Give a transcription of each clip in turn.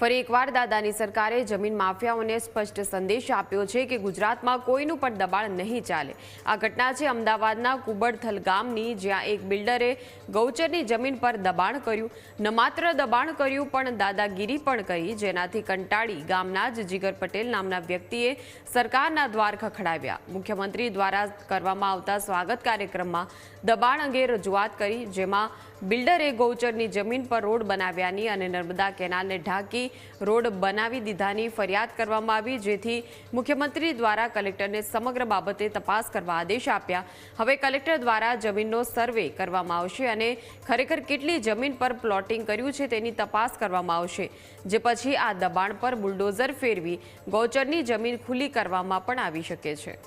ફરી એકવાર દાદાની સરકારે જમીન માફિયાઓને સ્પષ્ટ સંદેશ આપ્યો છે કે ગુજરાતમાં કોઈનું પણ દબાણ નહીં ચાલે. આ ઘટના છે અમદાવાદના કુબડથલ ગામની, જ્યાં એક બિલ્ડરે ગૌચરની જમીન પર દબાણ કર્યું. ન માત્ર દબાણ કર્યું, પણ દાદાગીરી પણ કરી, જેનાથી કંટાળી ગામના જ જીગર પટેલ નામના વ્યક્તિએ સરકારના દ્વાર ખખડાવ્યા. મુખ્યમંત્રી દ્વારા કરવામાં આવતા સ્વાગત કાર્યક્રમમાં દબાણ અંગે રજૂઆત કરી, જેમાં બિલ્ડરે ગૌચરની જમીન પર રોડ બનાવ્યાની અને નર્મદા કેનાલને ઢાંકી રોડ બનાવી દીધાની ફરિયાદ કરવામાં આવી, જેથી મુખ્યમંત્રી દ્વારા કલેક્ટરને સમગ્ર બાબતે તપાસ કરવા આદેશ આપ્યા. હવે કલેક્ટર દ્વારા જમીનનો સર્વે કરવામાં આવશે અને ખરેખર કેટલી જમીન પર પ્લોટિંગ કર્યું છે તેની તપાસ કરવામાં આવશે. જે પછી આ દબાણ પર બુલડોઝર ફેરવી ગૌચરની જમીન ખુલ્લી કરવામાં પણ આવી શકે છે.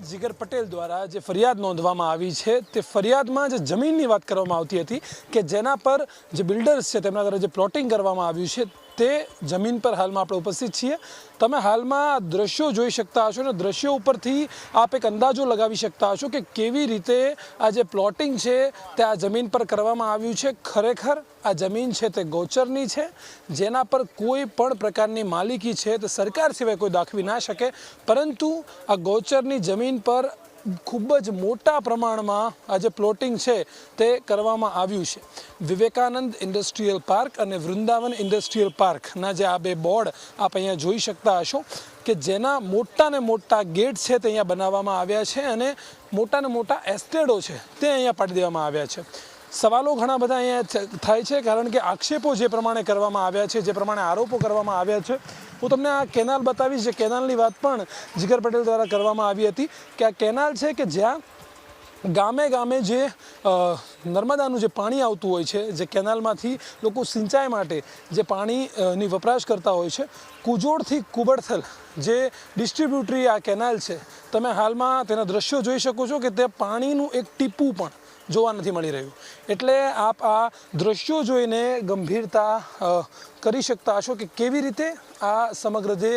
જીગર પટેલ દ્વારા જે ફરિયાદ નોંધવામાં આવી છે, તે ફરિયાદમાં જે જમીનની વાત કરવામાં આવતી હતી કે જેના પર જે બિલ્ડર્સ છે તેમના દ્વારા જે પ્લોટિંગ કરવામાં આવ્યું છે તે જમીન પર હાલમાં આપણે ઉપસ્થિત છીએ. તમે હાલમાં દ્રશ્યો જોઈ શકતા હશો ને દ્રશ્યો ઉપરથી આપ એક અંદાજો લગાવી શકતા હશો કે કેવી રીતે આ જે પ્લોટિંગ છે તે આ જમીન પર કરવામાં આવ્યું છે. ખરેખર આ જમીન છે તે ગૌચરની છે. જેના પર કોઈ પણ પ્રકારની માલિકી છે તે સરકાર સિવાય કોઈ દાખવી ના શકે. પરંતુ આ ગૌચરની જમીન પર ખૂબ જ મોટા પ્રમાણમાં આ જે પ્લોટિંગ છે તે કરવામાં આવ્યું છે. વિવેકાનંદ ઇન્ડસ્ટ્રીયલ પાર્ક અને વૃંદાવન ઇન્ડસ્ટ્રીયલ પાર્કના જે આ બે બોર્ડ આપ અહીંયા જોઈ શકતા હશો કે જેના મોટા ને મોટા ગેટ છે તે અહીંયા બનાવવામાં આવ્યા છે અને મોટા ને મોટા એસ્ટેડો છે તે અહીંયા પાડી દેવામાં આવ્યા છે. સવાલો ઘણા બધા અહીંયા થાય છે, કારણ કે આક્ષેપો જે પ્રમાણે કરવામાં આવ્યા છે, જે પ્રમાણે આરોપો કરવામાં આવ્યા છે, હું તમને આ કેનાલ બતાવીશ, જે કેનાલની વાત પણ જીગર પટેલ દ્વારા કરવામાં આવી હતી, કે આ કેનાલ છે કે જ્યાં ગામે ગામે જે નર્મદાનું જે પાણી આવતું હોય છે, જે કેનાલમાંથી લોકો સિંચાઈ માટે જે પાણીની વપરાશ કરતા હોય છે, કુજોડથી કુબડથલ જે ડિસ્ટ્રીબ્યુટરી આ કેનાલ છે, તમે હાલમાં તેના દ્રશ્યો જોઈ શકો છો કે તે પાણીનું એક ટીપું પણ જોવા નથી મળી રહ્યું. એટલે આપ આ દ્રશ્યો જોઈને ગંભીરતા કરી શકતા હશો કે કેવી રીતે આ સમગ્ર જે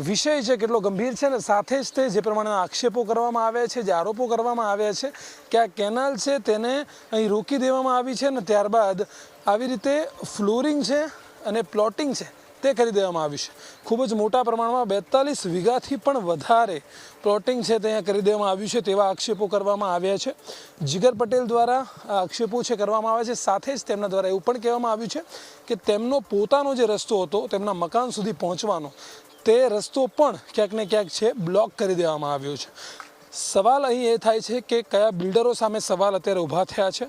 વિષય છે કેટલો ગંભીર છે ને સાથે જ તે જે પ્રમાણેના આક્ષેપો કરવામાં આવ્યા છે, જે આરોપો કરવામાં આવ્યા છે, કે આ કેનાલ છે તેને અહીં રોકી દેવામાં આવી છે ને ત્યારબાદ આવી રીતે ફ્લોરિંગ છે અને પ્લોટિંગ છે તે કરી દેવામાં આવી છે. ખૂબ જ મોટા પ્રમાણમાં બેતાલીસ વીઘાથી પણ વધારે પ્લોટિંગ છે તે અહીંયા કરી દેવામાં આવ્યું છે તેવા આક્ષેપો કરવામાં આવ્યા છે. જીગર પટેલ દ્વારા આ આક્ષેપો છે કરવામાં આવ્યા છે. સાથે જ તેમના દ્વારા એવું પણ કહેવામાં આવ્યું છે કે તેમનો પોતાનો જે રસ્તો હતો, તેમના મકાન સુધી પહોંચવાનો, તે રસ્તો પણ ક્યાંક ને ક્યાંક છે બ્લોક કરી દેવામાં આવ્યો છે. સવાલ અહીં એ થાય છે કે કયા બિલ્ડરો સામે સવાલ અત્યારે ઊભા થયા છે?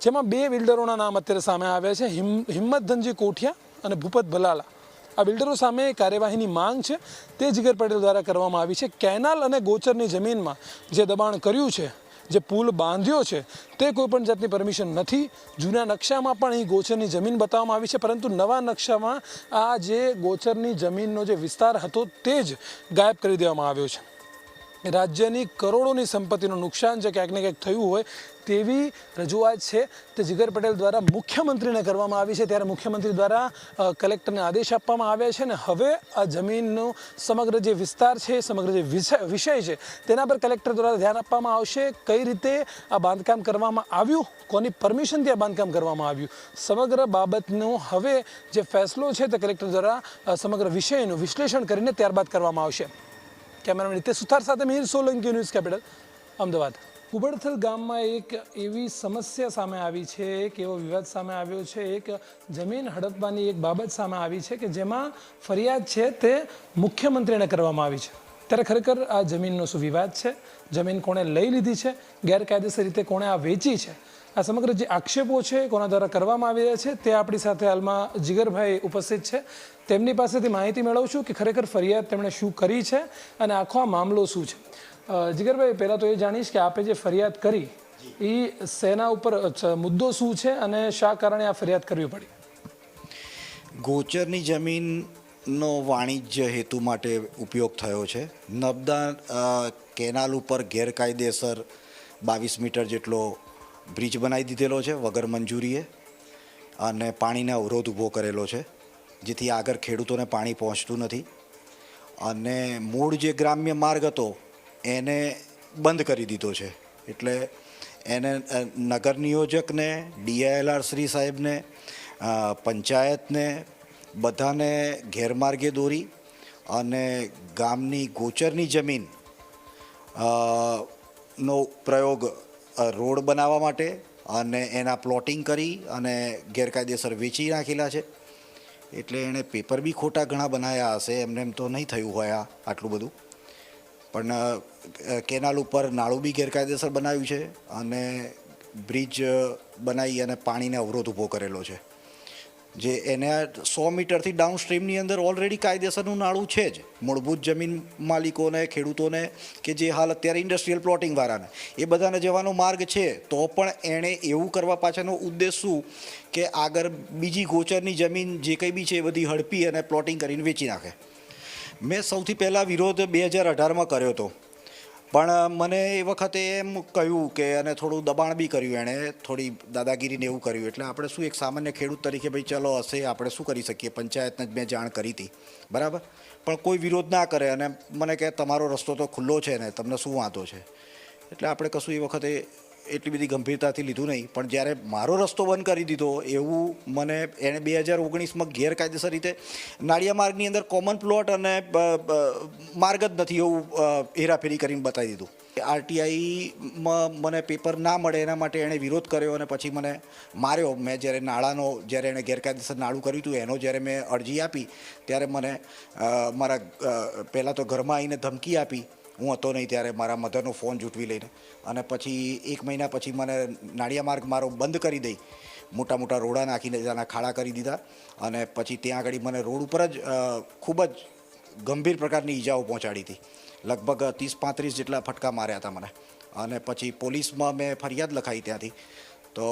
જેમાં બે બિલ્ડરોના નામ અત્યારે સામે આવ્યા છે. હિમ, હિંમતધનજી કોઠિયા અને ભૂપત ભલાલા. આ બિલ્ડરો સામે કાર્યવાહીની માંગ છે. તે જીગર પટેલ દ્વારા કરવામાં આવી છે. કેનાલ અને ગોચરની જમીનમાં જે દબાણ કર્યું છે, જે પુલ બાંધ્યો છે, તે કોઈપણ જાતની પરમિશન નથી. જૂના નકશામાં પણ અહીં ગોચરની જમીન બતાવવામાં આવી છે, પરંતુ નવા નકશામાં આ જે ગોચરની જમીનનો જે વિસ્તાર હતો, તે જ ગાયબ કરી દેવામાં આવ્યો છે. રાજ્યની કરોડોની સંપત્તિનું નુકસાન છે ક્યાંક ને ક્યાંક થયું હોય તેવી રજૂઆત છે. તે જીગર પટેલ દ્વારા મુખ્યમંત્રીને કરવામાં આવી છે. ત્યારે મુખ્યમંત્રી દ્વારા કલેક્ટરને આદેશ આપવામાં આવ્યા છે અને હવે આ જમીનનો સમગ્ર જે વિસ્તાર છે, સમગ્ર જે વિષય છે, તેના પર કલેક્ટર દ્વારા ધ્યાન આપવામાં આવશે. કઈ રીતે આ બાંધકામ કરવામાં આવ્યું? કોની પરમિશનથી આ બાંધકામ કરવામાં આવ્યું? સમગ્ર બાબતનો હવે જે ફેસલો છે તે કલેક્ટર દ્વારા સમગ્ર વિષયનું વિશ્લેષણ કરીને ત્યારબાદ કરવામાં આવશે. કેમેરામેન નિતેશ સુથાર સાથે મિહિર સોલંકી ન્યૂઝ કેપિટલ, અમદાવાદ. કુબડથલ ગામમાં એક એવી સમસ્યા સામે આવી છે, એક એવો વિવાદ સામે આવ્યો છે, એક જમીન હડપવાની એક બાબત સામે આવી છે કે જેમાં ફરિયાદ છે તે મુખ્યમંત્રીને કરવામાં આવી છે. ત્યારે ખરેખર આ જમીનનો શું વિવાદ છે? જમીન કોણે લઈ લીધી છે? ગેરકાયદેસર રીતે કોણે આ વેચી છે? આ સમગ્ર જે આક્ષેપો છે કોના દ્વારા કરવામાં આવી રહ્યા છે, તે આપણી સાથે હાલમાં જીગરભાઈ ઉપસ્થિત છે. તેમની પાસેથી માહિતી મેળવશું કે ખરેખર ફરિયાદ તેમણે શું કરી છે અને આખો આ મામલો શું છે. જીગરભાઈ, પહેલાં તો એ જાણીશ કે આપે જે ફરિયાદ કરી એ સેના ઉપર મુદ્દો શું છે અને શા કારણે આ ફરિયાદ કરવી પડી? ગોચરની જમીનનો વાણિજ્ય હેતુ માટે ઉપયોગ થયો છે. નબદા કેનાલ ઉપર ગેરકાયદેસર બાવીસ મીટર જેટલો બ્રિજ બનાવી દીધેલો છે વગર મંજૂરીએ અને પાણીને અવરોધ ઊભો કરેલો છે, જેથી આગળ ખેડૂતોને પાણી પહોંચતું નથી. અને મૂળ જે ગ્રામ્ય માર્ગ હતો, એને બંધ કરી દીધો છે. એટલે એને નગર નિયોજકને, ડીઆઈએલઆર શ્રી સાહેબને પંચાયતને, બધાને ગેરમાર્ગે દોરી અને ગામની ગોચરની જમીન નો પ્રયોગ રોડ બનાવવા માટે અને એના પ્લોટિંગ કરી અને ગેરકાયદેસર વેચી નાખેલા છે. એટલે એણે પેપર બી ખોટા ઘણા બનાવ્યા હશે, એમને એમ તો નહીં થયું હોય આટલું બધું. પણ કેનાલ ઉપર નાળું બી ગેરકાયદેસર બનાવ્યું છે અને બ્રિજ બનાવી અને પાણીને અવરોધ ઊભો કરેલો છે. જે એને સો મીટરથી ડાઉન સ્ટ્રીમની અંદર ઓલરેડી કાયદેસરનું નાળું છે જ. મૂળભૂત જમીન માલિકોને, ખેડૂતોને કે જે હાલ અત્યારે ઇન્ડસ્ટ્રીયલ પ્લોટિંગવાળાને એ બધાને જવાનો માર્ગ છે. તો પણ એણે એવું કરવા પાછળનો ઉદ્દેશ શું? કે આગળ બીજી ગોચરની જમીન જે કંઈ બી છે એ બધી હડપી અને પ્લોટિંગ કરીને વેચી નાખે. મેં સૌથી પહેલાં વિરોધ બે હજાર અઢારમાં કર્યો હતો. પણ મને એ વખતે એમ કહ્યું કે, અને થોડું દબાણ બી કર્યું એણે, થોડી દાદાગીરીને એવું કર્યું. એટલે આપણે શું એક સામાન્ય ખેડૂત તરીકે ભાઈ ચલો, હશે, આપણે શું કરી શકીએ? પંચાયતને જ મેં જાણ કરી હતી. બરાબર? પણ કોઈ વિરોધ ના કરે અને મને કહે, તમારો રસ્તો તો ખુલ્લો છે ને, તમને શું વાંધો છે? એટલે આપણે કશું એ વખતે એટલી બધી ગંભીરતાથી લીધું નહીં. પણ જ્યારે મારો રસ્તો બંધ કરી દીધો, એવું મને એણે બે હજાર ઓગણીસમાં ગેરકાયદેસર રીતે નાળિયા માર્ગની અંદર કોમન પ્લોટ અને માર્ગ જ નથી એવું હેરાફેરી કરીને બતાવી દીધું. આરટીઆઈમાં મને પેપર ના મળે એના માટે એણે વિરોધ કર્યો અને પછી મને માર્યો. મેં જ્યારે નાળાનો, જ્યારે એણે ગેરકાયદેસર નાળું કર્યું હતું, એનો જ્યારે મેં અરજી આપી, ત્યારે મને મારા પહેલાં તો ઘરમાં આવીને ધમકી આપી હું હતો નહીં ત્યારે મારા મધરનો ફોન જૂટવી લઈને. અને પછી એક મહિના પછી મને નાળિયા માર્ગ મારો બંધ કરી દઈ. મોટા મોટા રોડા નાખીને તેના ખાડા કરી દીધા. અને પછી ત્યાં આગળ મને રોડ ઉપર જ ખૂબ જ ગંભીર પ્રકારની ઈજાઓ પહોંચાડી હતી. લગભગ ત્રીસ પાંત્રીસ જેટલા ફટકા માર્યા હતા મને. અને પછી પોલીસમાં મેં ફરિયાદ લખાઈ ત્યાંથી. તો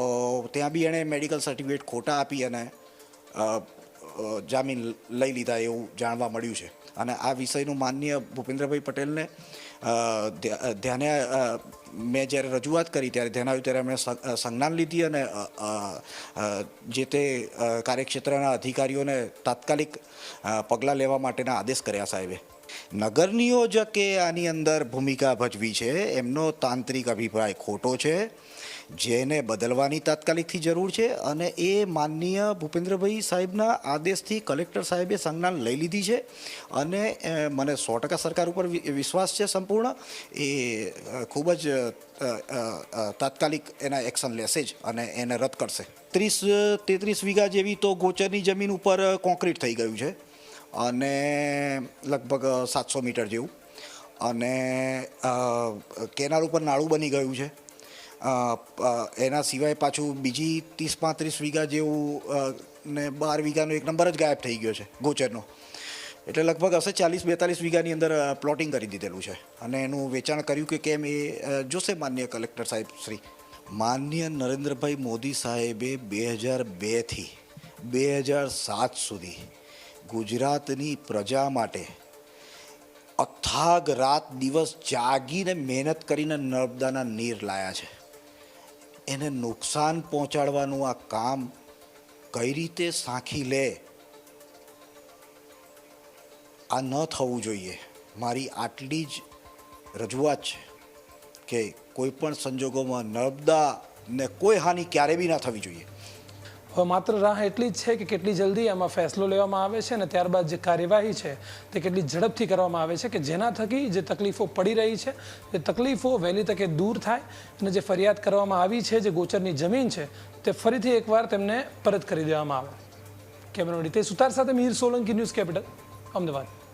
ત્યાં બી એણે મેડિકલ સર્ટિફિકેટ ખોટા આપી અને જામીન લઈ લીધા એવું જાણવા મળ્યું છે. અને આ વિષયનું માનનીય ભૂપેન્દ્રભાઈ પટેલને ધ્યાને મેં જ્યારે રજૂઆત કરી ત્યારે ધ્યાન આવ્યું ત્યારે એમણે સંજ્ઞાન લીધી અને જે તે કાર્યક્ષેત્રના અધિકારીઓને તાત્કાલિક પગલાં લેવા માટેના આદેશ કર્યા સાહેબે. નગર નિયોજકે આની અંદર ભૂમિકા ભજવી છે, એમનો તાંત્રિક અભિપ્રાય ખોટો છે, જેને બદલવાની તાત્કાલિકથી જરૂર છે અને એ માનનીય ભૂપેન્દ્રભાઈ સાહેબના આદેશથી કલેક્ટર સાહેબે સંજ્ઞાન લઈ લીધી છે અને મને સો ટકા સરકાર ઉપર વિશ્વાસ છે સંપૂર્ણ. એ ખૂબ જ તાત્કાલિક એના એક્શન લેશે જ અને એને રદ કરશે. ત્રીસ, તેત્રીસ વીઘા જેવી તો ગોચરની જમીન ઉપર કોન્ક્રીટ થઈ ગયું છે. અને લગભગ સાતસો મીટર જેવું. અને કેનાલ ઉપર નાળું બની ગયું છે. એના સિવાય પાછું બીજી ત્રીસ પાંત્રીસ વીઘા જેવું ને બાર વીઘાનો એક નંબર જ ગાયબ થઈ ગયો છે, ગોચરનો. એટલે લગભગ હશે ચાલીસ બેતાલીસ વીઘાની અંદર પ્લોટિંગ કરી દીધેલું છે. અને એનું વેચાણ કર્યું કે કેમ એ જોશે માન્ય કલેક્ટર સાહેબ શ્રી. માન્ય નરેન્દ્રભાઈ મોદી સાહેબે બે હજાર બેથી બે હજાર સાત સુધી ગુજરાતની પ્રજા માટે અથાગ રાત દિવસ જાગીને મહેનત કરીને નર્મદાના નીર લાયા છે. એને નુકસાન પહોંચાડવાનું આ કામ કઈ રીતે સાંખી લે? આ ન થવું જોઈએ. મારી આટલી જ રજૂઆત છે કે કોઈ પણ સંજોગોમાં નર્મદાને કોઈ હાનિ ક્યારે બી ના થવી જોઈએ. માત્ર રાહ એટલી જ છે કે કેટલી જલ્દી આમાં ફેસલો લેવામાં આવે છે અને ત્યારબાદ જે કાર્યવાહી છે તે કેટલી ઝડપથી કરવામાં આવે છે કે જેના થકી જે તકલીફો પડી રહી છે એ તકલીફો વહેલી તકે દૂર થાય અને જે ફરિયાદ કરવામાં આવી છે, જે ગોચરની જમીન છે, તે ફરીથી એકવાર તેમને પરત કરી દેવામાં આવે. કેમેરામેન તે સુતાર સાથે મીર સોલંકી ન્યૂઝ કેપિટલ, અમદાવાદ.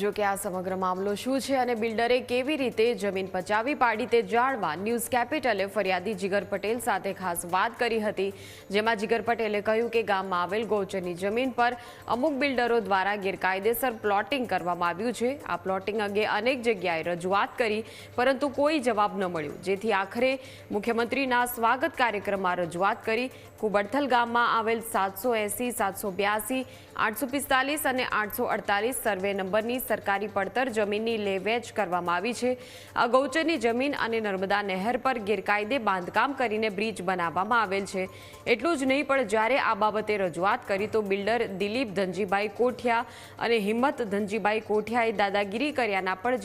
જો કે આ સમગ્ર મામલો શું છે અને બિલ્ડરે કેવી રીતે જમીન પચાવી પાડી તે જાણવા ન્યૂઝ કેપિટલે ફરિયાદી જીગર પટેલ સાથે ખાસ વાત કરી હતી, જેમાં જીગર પટેલે કહ્યું કે ગામમાં આવેલ ગૌચરની જમીન પર અમુક બિલ્ડરો દ્વારા ગેરકાયદેસર પ્લોટિંગ કરવામાં આવ્યું છે. આ પ્લોટિંગ અંગે અનેક જગ્યાએ રજૂઆત કરી, પરંતુ કોઈ જવાબ ન મળ્યો. જેથી આખરે મુખ્યમંત્રીના સ્વાગત કાર્યક્રમમાં રજૂઆત કરી કુબડથલ ગામમાં આવેલ સાતસો એંસી, સાતસો બ્યાસી, આઠસો પિસ્તાલીસ અને આઠસો અડતાલીસ સર્વે નંબરની સરકારી પડતર જમીનની લેવેચ કરવામાં આવી છે. આ ગૌચરની જમીન અને નર્મદા નહેર પર ગેરકાયદે બાંધકામ કરીને બ્રિજ બનાવવામાં આવેલ છે. એટલું જ નહીં, પણ જ્યારે આ બાબતે રજૂઆત કરી તો બિલ્ડર દિલીપ ધનજીભાઈ કોઠિયા અને હિંમત ધનજીભાઈ કોઠિયાએ દાદાગીરી કર્યાના પણ